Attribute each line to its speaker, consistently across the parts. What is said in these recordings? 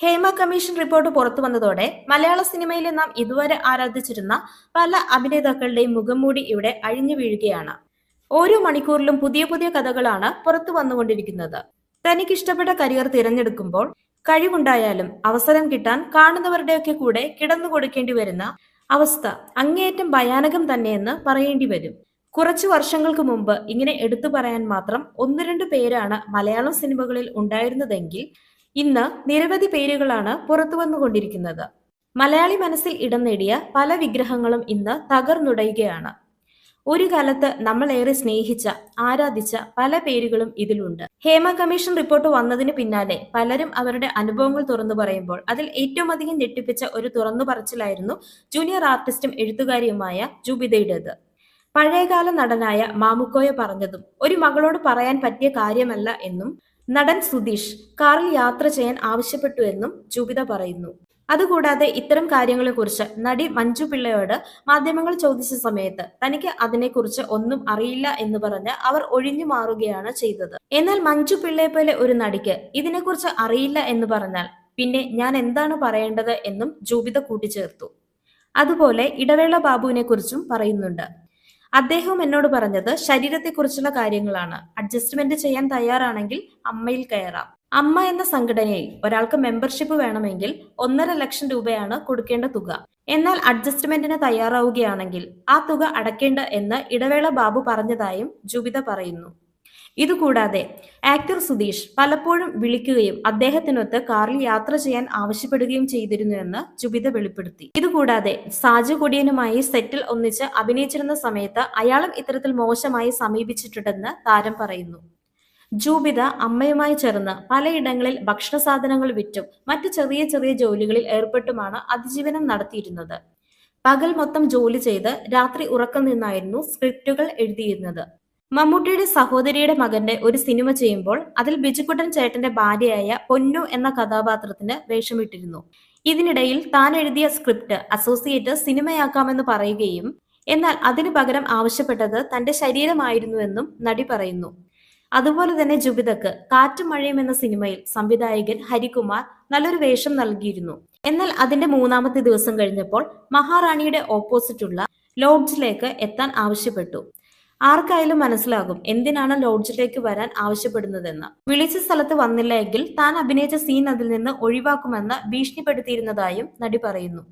Speaker 1: Hema commission report പുറത്തു വന്നതോടെ മലയാള സിനിമയിലെ നാം ഇതുവരെ ആരാധിച്ചിരുന്ന പല അഭിനേതാക്കളുടെയും മുഖംമൂടി ഇവിടെ അഴിഞ്ഞു വീഴുകയാണ്. ഓരോ മണിക്കൂറിലും പുതിയ പുതിയ കഥകളാണ് പുറത്തു വന്നുകൊണ്ടിരിക്കുന്നത്. തനിക്ക് ഇഷ്ടപ്പെട്ട കരിയർ തിരഞ്ഞെടുക്കുമ്പോൾ കഴിവുണ്ടായാലും അവസരം കിട്ടാൻ കാണുന്നവരുടെയൊക്കെ കൂടെ കിടന്നു കൊടുക്കേണ്ടി വരുന്ന അവസ്ഥ അങ്ങേയറ്റം ഭയാനകം തന്നെയെന്ന് പറയേണ്ടി വരും. കുറച്ചു വർഷങ്ങൾക്ക് മുമ്പ് ഇങ്ങനെ എടുത്തു പറയാൻ മാത്രം ഒന്ന് രണ്ട് പേരാണ് മലയാളം സിനിമകളിൽ ഉണ്ടായിരുന്നതെങ്കിൽ ഇന്ന് നിരവധി പേരുകളാണ് പുറത്തു വന്നുകൊണ്ടിരിക്കുന്നത്. മലയാളി മനസ്സിൽ ഇടം നേടിയ പല വിഗ്രഹങ്ങളും ഇന്ന് തകർന്നുടയുകയാണ്. ഒരു കാലത്ത് നമ്മൾ ഏറെ സ്നേഹിച്ച ആരാധിച്ച പല പേരുകളും ഇതിലുണ്ട്. ഹേമ കമ്മീഷൻ റിപ്പോർട്ട് വന്നതിന് പിന്നാലെ പലരും അവരുടെ അനുഭവങ്ങൾ തുറന്നു പറയുമ്പോൾ അതിൽ ഏറ്റവും അധികം ഞെട്ടിപ്പിച്ച ഒരു തുറന്നു പറച്ചിലായിരുന്നു ജൂനിയർ ആർട്ടിസ്റ്റും എഴുത്തുകാരിയുമായ ജൂബിതയുടേത്. പഴയകാല നടനായ മാമുക്കോയ പറഞ്ഞതും ഒരു മകളോട് പറയാൻ പറ്റിയ കാര്യമല്ല എന്നും നടൻ സുധീഷ് കാറിൽ യാത്ര ചെയ്യാൻ ആവശ്യപ്പെട്ടു എന്നും ജൂബിത പറയുന്നു. അതുകൂടാതെ ഇത്തരം കാര്യങ്ങളെക്കുറിച്ച് നടി മഞ്ജു പിള്ളയോട് മാധ്യമങ്ങൾ ചോദിച്ച സമയത്ത് തനിക്ക് അതിനെക്കുറിച്ച് ഒന്നും അറിയില്ല എന്ന് പറഞ്ഞ് അവർ ഒഴിഞ്ഞു മാറുകയാണ് ചെയ്തത്. എന്നാൽ മഞ്ജു പിള്ളയെ പോലെ ഒരു നടിക്ക് ഇതിനെക്കുറിച്ച് അറിയില്ല എന്ന് പറഞ്ഞാൽ പിന്നെ ഞാൻ എന്താണ് പറയേണ്ടത് എന്നും ജൂബിത കൂട്ടിച്ചേർത്തു. അതുപോലെ ഇടവേള ബാബുവിനെ കുറിച്ചും പറയുന്നുണ്ട്. അദ്ദേഹവും എന്നോട് പറഞ്ഞത് ശരീരത്തെക്കുറിച്ചുള്ള കാര്യങ്ങളാണ്. അഡ്ജസ്റ്റ്മെന്റ് ചെയ്യാൻ തയ്യാറാണെങ്കിൽ അമ്മയിൽ കയറാം. അമ്മ എന്ന സംഘടനയിൽ ഒരാൾക്ക് മെമ്പർഷിപ്പ് വേണമെങ്കിൽ ഒന്നര ലക്ഷം രൂപയാണ് കൊടുക്കേണ്ട തുക. എന്നാൽ അഡ്ജസ്റ്റ്മെന്റിന് തയ്യാറാവുകയാണെങ്കിൽ ആ തുക അടയ്ക്കേണ്ട എന്ന് ഇടവേള ബാബു പറഞ്ഞതായും ജുബിത പറയുന്നു. ഇതുകൂടാതെ ആക്ടർ സുധീഷ് പലപ്പോഴും വിളിക്കുകയും അദ്ദേഹത്തിനൊത്ത് കാറിൽ യാത്ര ചെയ്യാൻ ആവശ്യപ്പെടുകയും ചെയ്തിരുന്നുവെന്ന് ജുബിത വെളിപ്പെടുത്തി. ഇതുകൂടാതെ സാജു കൊടിയനുമായി സെറ്റിൽ ഒന്നിച്ച് അഭിനയിച്ചിരുന്ന സമയത്ത് അയാളും ഇത്തരത്തിൽ മോശമായി സമീപിച്ചിട്ടുണ്ടെന്ന് താരം പറയുന്നു. ജൂബിത അമ്മയുമായി ചേർന്ന് പലയിടങ്ങളിൽ ഭക്ഷണ സാധനങ്ങൾ വിറ്റും മറ്റു ചെറിയ ചെറിയ ജോലികളിൽ ഏർപ്പെട്ടുമാണ് അതിജീവനം നടത്തിയിരുന്നത്. പകൽ മൊത്തം ജോലി ചെയ്ത് രാത്രി ഉറക്കം നിന്നായിരുന്നു സ്ക്രിപ്റ്റുകൾ എഴുതിയിരുന്നത്. മമ്മൂട്ടിയുടെ സഹോദരിയുടെ മകന്റെ ഒരു സിനിമ ചെയ്യുമ്പോൾ അതിൽ ബിജുക്കുട്ടൻ ചേട്ടന്റെ ഭാര്യയായ പൊന്നു എന്ന കഥാപാത്രത്തിന് വേഷമിട്ടിരുന്നു. ഇതിനിടയിൽ താൻ എഴുതിയ സ്ക്രിപ്റ്റ് അസോസിയേറ്റ് സിനിമയാക്കാമെന്ന് പറയുകയും എന്നാൽ അതിനു പകരം ആവശ്യപ്പെട്ടത് തന്റെ ശരീരമായിരുന്നുവെന്നും നടി പറയുന്നു. അതുപോലെ തന്നെ ജുബിതക്ക് കാറ്റും മഴയും എന്ന സിനിമയിൽ സംവിധായകൻ ഹരികുമാർ നല്ലൊരു വേഷം നൽകിയിരുന്നു. എന്നാൽ അതിന്റെ മൂന്നാമത്തെ ദിവസം കഴിഞ്ഞപ്പോൾ മഹാറാണിയുടെ ഓപ്പോസിറ്റുള്ള ലോഡ്ജിലേക്ക് എത്താൻ ആവശ്യപ്പെട്ടു. ആർക്കായാലും മനസ്സിലാകും എന്തിനാണ് ലോഡ്ജിലേക്ക് വരാൻ ആവശ്യപ്പെടുന്നതെന്ന്. വിളിച്ച സ്ഥലത്ത് വന്നില്ല എങ്കിൽ താൻ അഭിനയിച്ച സീൻ അതിൽ നിന്ന് ഒഴിവാക്കുമെന്ന് ഭീഷണിപ്പെടുത്തിയിരുന്നതായും നടി പറയുന്നു.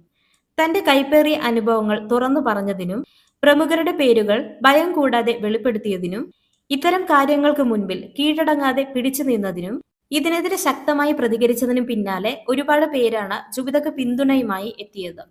Speaker 1: തന്റെ കൈപ്പേറിയ അനുഭവങ്ങൾ തുറന്നു പറഞ്ഞതിനും പ്രമുഖരുടെ പേരുകൾ ഭയം കൂടാതെ വെളിപ്പെടുത്തിയതിനും ഇത്തരം കാര്യങ്ങൾക്ക് മുൻപിൽ കീഴടങ്ങാതെ പിടിച്ചു നിന്നതിനും ഇതിനെതിരെ ശക്തമായി പ്രതികരിച്ചതിനും പിന്നാലെ ഒരുപാട് പേരാണ് ജുബിതക്ക് പിന്തുണയുമായി എത്തിയത്.